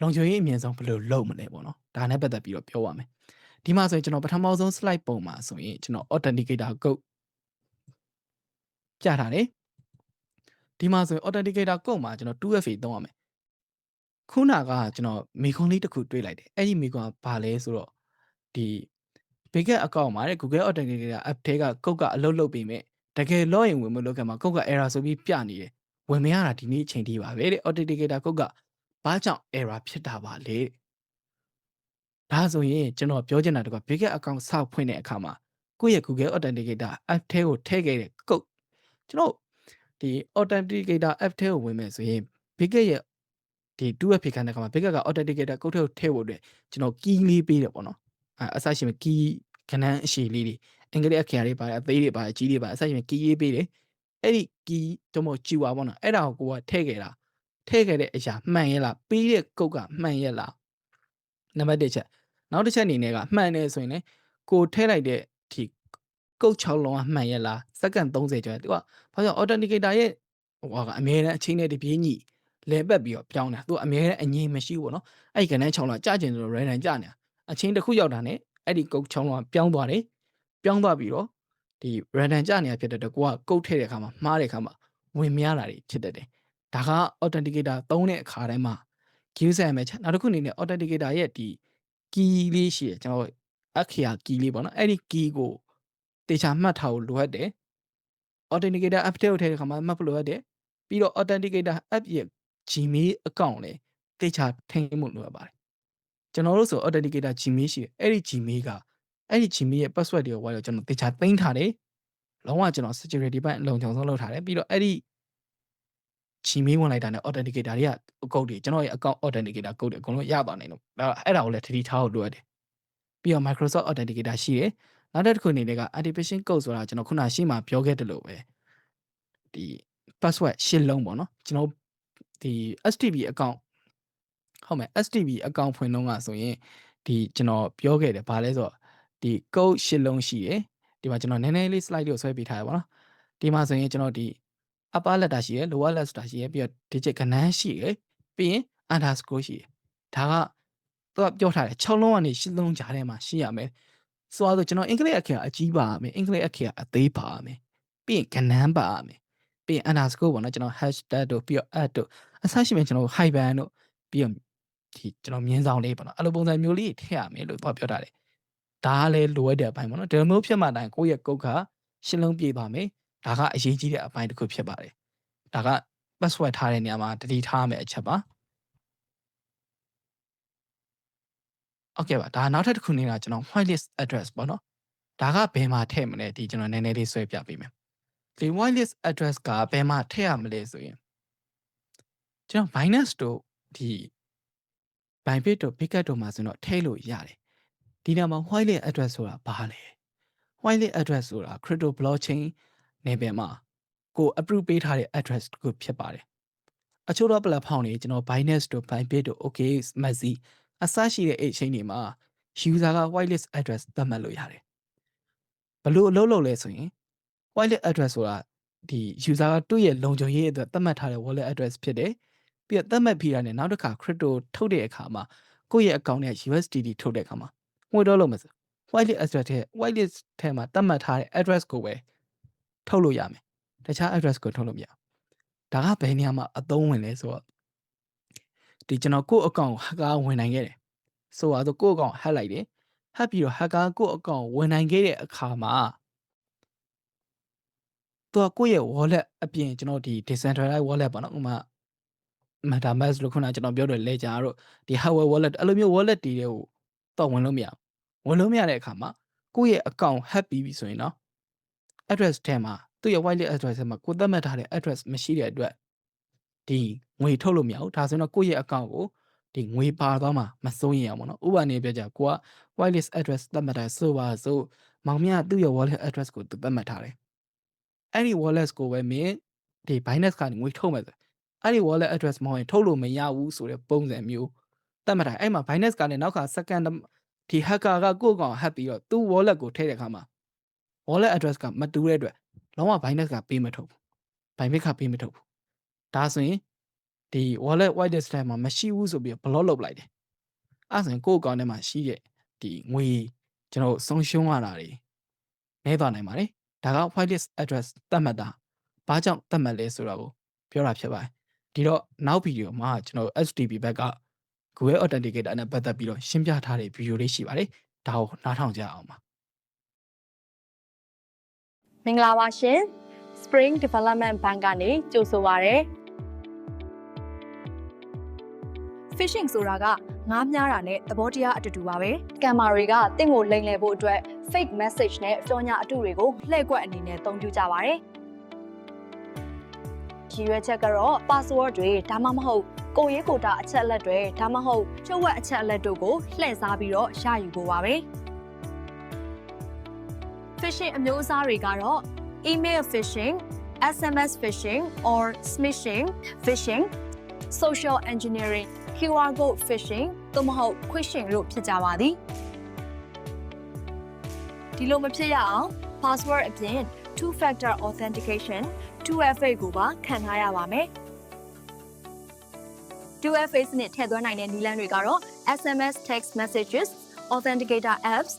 လုံခြုံရေးအမြင့်ဆုံးဘယ်လိုလုပ်မလဲပေါ့နော်ဒါနဲ့ပတ်သက်ပြီးတော့ပြောပါမယ်ဒီမှာဆိုရင်ကျွန်တော်ပထမဆုံး slide ပုံမှာဆိုရင်ကျွန်တော် authenticator code ပြထားတယ်ဒီမှာဆိုရင် authenticator code မှာကျွန်တော် 2FA သုံးရမယ်ခုနကကျွန်တော်မိခွန်းလေးတစ်ခုတွေးလိုက်တယ်အဲ့ဒီမိခွန်းကဘာလဲဆိုတော့ဒီ Biget account မှာတဲ့ Google Authenticator app ထဲက code ကအလုပ်လုပ်ပြီးမြဲတကယ် login ဝင်မလို့ကမှာ code က error ဆိုပြီးပြနေတယ်ဝင်မရတာဒီနေ့အချိန်ထိပါပဲတဲ့ Authenticator code က ဘာကြောင့် error ဖြစ်တာပါလဲဒါဆိုရင်ကျွန်တော်ပြောချင်တာတကွာ Biget account စောက်ဖွင့်တဲ့အခါမှာကိုယ့်ရဲ့ Google Authenticator app ထဲကိုထည့်ခဲ့တဲ့ code ကျွန်တော်ဒီ Authenticator app ထဲကိုဝင်မယ်ဆိုရင် Biget ရဲ့ဒီ 2FA ခန်းတဲ့ခါမှာ Biget က Authenticator code ထဲကိုထည့်ဖို့အတွက်ကျွန်တော် key လေးပေးတယ်ပေါ့နော်အဲအစရှိမယ် key ခဏန်းအရှိလေးတွေအင်္ဂလိပ်အခရာတွေပါတယ်အသေးတွေပါတယ်ကြီးတွေပါတယ်အစရှိမယ် key ရေးပေးတယ်အဲ့ဒီ key တို့မို့ကြည်ပါပေါ့နော်အဲ့ဒါကိုကိုကထည့်ခဲ့တာ ထည့်ခဲ့တဲ့အရာမှန်ရဲ့လားပေးတဲ့ကုတ်ကမှန်ရဲ့လားနံပါတ်1ချက်နောက်တစ်ချက်အနေနဲ့ကမှန်တယ်ဆိုရင်လေကိုထည့်လိုက်တဲ့ဒီကုတ်6လုံးကမှန်ရဲ့လားစက္ကန့်30ကျော်သူကဘာကြောင့် authenticator ရဲ့ဟိုကအမြဲတမ်းအချိန်နဲ့တပြေးညီလဲပတ်ပြီးတော့ပြောင်းတာသူကအမြဲတမ်းအငြင်းမရှိဘူးပေါ့နော်အဲ့ဒီကဏ္ဍ6လုံးကြာကျင်ဆိုတော့ random ကြာနေတာအချင်းတစ်ခုရောက်တာ ਨੇ အဲ့ဒီကုတ်ချောင်းလုံးကပြောင်းသွားတယ်ပြောင်းသွားပြီးတော့ဒီ random ကြနေတာဖြစ်တဲ့တော့ကိုကကုတ်ထည့်တဲ့အခါမှာမှားတဲ့အခါမှာဝင်မရတာတွေဖြစ်တတ်တယ် ဒါက authenticator သုံးတဲ့အခါတိုင်းမှာ user မဲ့ချက်နောက်တစ်ခုအနေနဲ့ authenticator ရဲ့ဒီ key လေးရှိတယ်ကျွန်တော်အခရာ key လေးပေါ့နော်အဲ့ဒီ key ကိုတေချာမှတ်ထားဖို့လိုအပ်တယ် authenticator app ထဲကိုထည့်တဲ့အခါမှာမှတ်ဖို့လိုအပ်တယ်ပြီးတော့ authenticator app ရဲ့ Gmail account လည်းတေချာထိန်းဖို့လိုအပ်ပါတယ်ကျွန်တော်တို့ဆို authenticator Gmail ရှိတယ်အဲ့ဒီ Gmail ကအဲ့ဒီ Gmail ရဲ့ password တွေကိုဝိုင်းတော့ကျွန်တော်တေချာသိမ်းထားတယ်လုံးဝကျွန်တော် security ဘက်အလုံခြုံဆုံးလုပ်ထားတယ်ပြီးတော့အဲ့ဒီ Gmail ဝင်လိုက်တာနဲ့ authenticator တွေကအကုတ်တွေကျွန်တော်ရဲ့ account authenticator ကုတ်တွေအကုန်လုံးရသွားနိုင်လို့ဒါအဲ့ဒါကိုလည်းထထထားဖို့လိုအပ်တယ်ပြီးတော့ Microsoft authenticator ရှိတယ်နောက်တစ်ခုအနေနဲ့က activation code ဆိုတာကျွန်တော်ခုနရှင်းမှာပြောခဲ့တယ်လို့ပဲဒီ password ရှင်းလုံးပေါ့နော်ကျွန်တော်ဒီ STB account ဟုတ်မယ် STB account ဖွင့်တော့ကဆိုရင်ဒီကျွန်တော်ပြောခဲ့တယ်ဗာလဲဆိုတော့ဒီ code ရှစ်လုံးရှိတယ်ဒီမှာကျွန်တော်နည်းနည်းလေး slide လေးကိုဆွဲပေးထားရပါတော့ဒီမှာဆိုရင်ကျွန်တော်ဒီ upper letter ရှိရယ် lower letter ရှိရယ်ပြီးတော့ digit ကဏ္ဍရှိရယ်ပြီးရင် underscore ရှိရယ်ဒါကသူကပြောထားတယ်6လုံးကနေ8လုံးကြားထဲမှာရှိရမယ်ဆိုတော့ကျွန်တော်အင်္ဂလိပ်အခရာအကြီးပါမယ်အင်္ဂလိပ်အခရာအသေးပါမယ်ပြီးရင်ကဏ္ဍပါမယ်ပြီးရင် underscore ပေါ့နော်ကျွန်တော် hashtag တို့ပြီးတော့ add တို့အစရှိမယ်ကျွန်တော် hyphen တို့ပြီးတော့ဒီကျွန်တော်မြင်းဆောင်လေးပေါ့နော်အဲ့လိုပုံစံမျိုးလေးထည့်ရမယ်လို့သူကပြောထားတယ်ဒါကလည်းလိုအပ်တဲ့အပိုင်းပေါ့နော်ဒီလိုမျိုးဖြစ်မှတိုင်းကိုယ့်ရဲ့ကုတ်ကရှင်းလုံးပြေပါမယ် ဒါကအရေးကြီးတဲ့အပိုင်းတစ်ခုဖြစ်ပါတယ်ဒါက password ထားတဲ့နေရာမှာတတိထားမယ်အချက်ပါโอเคပါဒါနောက်ထပ်တစ်ခုနေတာကျွန်တော် whitelist address ပေါ့နော်ဒါကဘယ်မှာထည့်မလဲဒီကျွန်တော်နည်းနည်းလေးဆွဲပြပေးမယ်ဒီ whitelist address ကဘယ်မှာထည့်ရမလဲဆိုရင်ကျွန်တော် Binance တို့ဒီ Bybit တို့ Bitget တို့မှာဆိုတော့ထည့်လို့ရတယ်ဒီနေရာမှာ whitelist address ဆိုတာဘာလဲ whitelist address ဆိုတာ crypto blockchain နယ်ပယ်မှာကို approve ပေးထားတဲ့ address တခုဖြစ်ပါတယ်အချို့သော platform တွေကျွန်တော် Binance တို့ Bybit တို့ OKX Maxi အစရှိတဲ့ exchange တွေမှာ user က whitelist address သတ်မှတ်လို့ရတယ်ဘလို့အလုပ်လုပ်လဲဆိုရင် whitelist address ဆိုတာဒီ user ကသူ့ရဲ့လုံခြုံရေးအတွက်သတ်မှတ်ထားတဲ့ wallet address ဖြစ်တယ်ပြီးတော့သတ်မှတ်ပြီးတာနဲ့နောက်တစ်ခါ crypto ထုတ်တဲ့အခါမှာကိုယ့်ရဲ့ account နဲ့ USDT ထုတ်တဲ့အခါမှာငွေတော့လို့မစ whitelist address ထဲ whitelist ထဲမှာသတ်မှတ်ထားတဲ့ address ကိုပဲ ထုတ်လို့ရမယ်တခြား address ကိုထုတ်လို့မရဒါကဘယ်နေရာမှာအသုံးဝင်လဲဆိုတော့ဒီကျွန်တော်ကိုယ့် account ကို hacker ဝင်နိုင်ခဲ့တယ်ဆိုတော့ကိုယ့် account hack လိုက်တယ် hack ပြီးတော့ hacker ကိုယ့် account ဝင်နိုင်ခဲ့တဲ့အခါမှာသူကကိုယ့်ရဲ့ wallet အပြင်ကျွန်တော်ဒီ decentralized wallet ပေါ့နော်ဥပမာ MetaMask လို့ခုနကျွန်တော်ပြောတဲ့ Ledger တို့ဒီ hardware wallet အဲ့လိုမျိုး wallet တွေတွေကိုတော့ဝင်လို့မရဘူးဝင်လို့မရတဲ့အခါမှာကိုယ့်ရဲ့ account hack ပြီးပြီဆိုရင်တော့ address ထဲမှာသူ့ရဲ့ whitelist address ထဲမှာကိုသတ်မှတ်ထားတဲ့ address မရှိတဲ့အတွက်ဒီငွေထုတ်လို့မရဘူးဒါဆိုရင်တော့ကိုယ့်ရဲ့ account ကိုဒီငွေပါသွားမှာမစိုးရင်အောင်ပေါ့နော်ဥပမာနေပြောကြကိုက whitelist address သတ်မှတ်တာဆိုပါဆိုမောင်မြသူ့ရဲ့ wallet address ကိုသူသတ်မှတ်ထားတယ်အဲ့ဒီ wallet ကိုပဲမင်းဒီ Binance ကနေငွေထုတ်မယ်ဆိုအဲ့ဒီ wallet address မဟုတ်ရင်ထုတ်လို့မရဘူးဆိုတဲ့ပုံစံမျိုးသတ်မှတ်ထားအဲ့မှာ Binance ကနေနောက်ခါ second ဒီ hacker ကကိုယ့်ကောင် hack ပြီးတော့သူ့ wallet ကိုထည့်တဲ့အခါမှာ wallet address ကမတူတဲ့အတွက်လုံးဝ Binance ကပေးမထုတ်ဘူး Binance ကပေးမထုတ်ဘူးဒါဆိုရင်ဒီ wallet whitelist ထဲမှာမရှိဘူးဆိုပြီး block လုပ်လိုက်တယ်အဲ့ဒါဆိုရင်ကိုယ့် account ထဲမှာရှိတဲ့ဒီငွေကျွန်တော်ဆုံးရှုံးရတာတွေနည်းသွားနိုင်ပါတယ်ဒါက whitelist address သတ်မှတ်တာဘာကြောင့်သတ်မှတ်လဲဆိုတာကိုပြောတာဖြစ်ပါတယ်ဒီတော့နောက်ဗီဒီယိုမှာကျွန်တော် HTTP ဘက်က Google Authenticator နဲ့ပတ်သက်ပြီးတော့ရှင်းပြထားတဲ့ဗီဒီယိုလေးရှိပါတယ်ဒါကိုနားထောင်ကြအောင်ပါ မင်္ဂလာပါရှင် Spring Development Bank ကနေကြိုဆိုပါရစေ Phishing ဆိုတာကငားများတာနဲ့သဘောတရားအတူတူပါပဲ။ Scammer တွေကတင့်ကိုလိမ်လည်ဖို့အတွက် fake message နဲ့ကြော်ညာအတုတွေကိုလှည့်ကွက်အနေနဲ့အသုံးပြုကြပါတယ်။ရည်ရွယ်ချက်ကတော့ password တွေဒါမှမဟုတ်ကိုယ်ရေးကိုယ်တာအချက်အလက်တွေဒါမှမဟုတ်ချုပ်ဝက်အချက်အလက်တို့ကိုလှည့်စားပြီးတော့ရယူဖို့ပါပဲ။ phishing အမျိုးအစားတွေကတော့ email phishing, SMS phishing or smishing phishing, social engineering, QR code phishing သို့မဟုတ် phishing တို့ဖြစ်ကြပါသည်ဒီလိုမဖြစ်ရအောင် password အပြင် two factor authentication 2FA ကိုပါခံထားရပါမယ် 2FA စနစ်ထည့်သွင်းနိုင်တဲ့နည်းလမ်းတွေကတော့ SMS text messages, authenticator apps,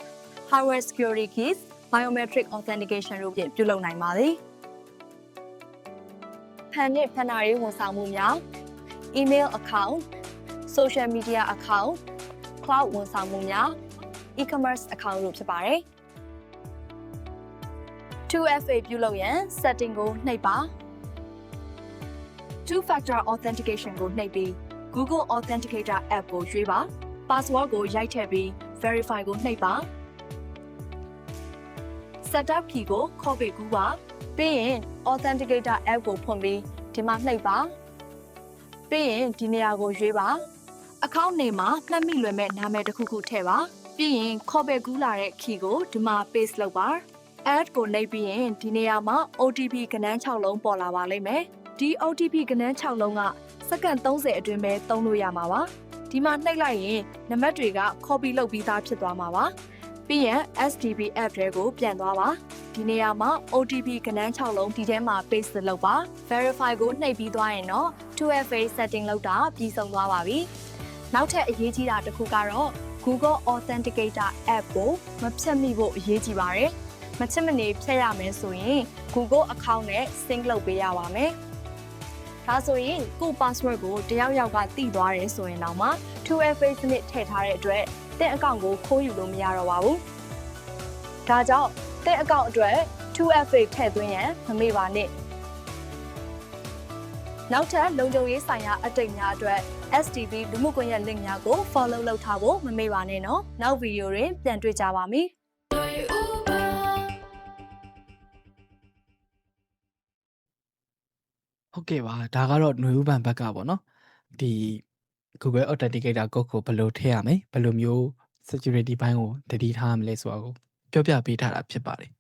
hardware security keys, biometric authentication တို့ဖြင့်ပြုလုပ်နိုင်ပါသည်။ဖန်နစ်ဖန်နာရေးဝန်ဆောင်မှုများ email account, social media account, cloud ဝန်ဆောင်မှုများ e-commerce account တို့ဖြစ်ပါတယ်။ 2FA ပြုလုပ်ရန် setting ကိုနှိပ်ပါ two factor authentication ကိုနှိပ်ပြီး Google Authenticator app ကိုရွေးပါ password ကိုရိုက်ထည့်ပြီး verify ကိုနှိပ်ပါ setup key ကိုခေါ်ပေးကူးပါပြီးရင် authenticator app ကိုဖွင့်ပြီးဒီမှာနှိပ်ပါပြီးရင်ဒီနေရာကိုရွေးပါ account name မှာမှတ်မိလွယ်မဲ့နာမည်တစ်ခုခုထည့်ပါပြီးရင်ခေါ်ပေးကူးလာတဲ့ key ကိုဒီမှာ paste လုပ်ပါ add ကိုနှိပ်ပြီးရင်ဒီနေရာမှာ OTP ကဏ္ဍ6လုံးပေါ်လာပါလိမ့်မယ်ဒီ OTP ကဏ္ဍ6လုံးကစက္ကန့်30အတွင်းပဲသုံးလို့ရမှာပါဒီမှာနှိပ်လိုက်ရင်နံပါတ်တွေက copy လုပ်ပြီးသားဖြစ်သွားမှာပါ ပြီးရင် STP app တွေကိုပြန်သွားပါဒီနေရာမှာ OTP ကဏ္ဍ6လုံးဒီထဲမှာ paste လုပ်ပါ verify ကိုနှိပ်ပြီးသွားရင်တော့ 2FA setting လုပ်တာပြီးဆုံးသွားပါပြီနောက်ထပ်အရေးကြီးတာတစ်ခုကတော့ Google Authenticator app ကိုမဖြတ်မိဖို့အရေးကြီးပါတယ်မချစ်မနေဖြတ်ရမယ်ဆိုရင် Google account နဲ့ sync လုပ်ပေးရပါမယ်။ဒါဆိုရင်ကိုယ့် password ကိုတယောက်ယောက်ကတိသွားတယ်ဆိုရင်တော့မှ 2FA စနစ်ထည့်ထားတဲ့အတွက် တင့် account ကိုခိုးယူလို့မရတော့ပါဘူး။ဒါကြောင့်တင့် account အတွက် 2FA ထည့်သွင်းရန်မမေ့ပါနဲ့။နောက်ထပ်လုံခြုံရေးဆိုင်ရာအတိတ်များအတွက် STV လူမှုကွန်ရက် link များကို follow လုပ်ထားဖို့မမေ့ပါနဲ့နော်။နောက်ဗီဒီယိုတွင်ပြန်တွေ့ကြပါမယ်။ဟုတ်ကဲ့ပါဒါကတော့ຫນွေဥပံဘက်ကပေါ့နော်ဒီ Google Authenticator code ကိုဘယ်လိုထည့်ရမလဲဘယ်လိုမျိုး security ဘိုင်းကိုတတိထားရမလဲဆိုတာကိုပြောပြပေးထားတာဖြစ်ပါတယ်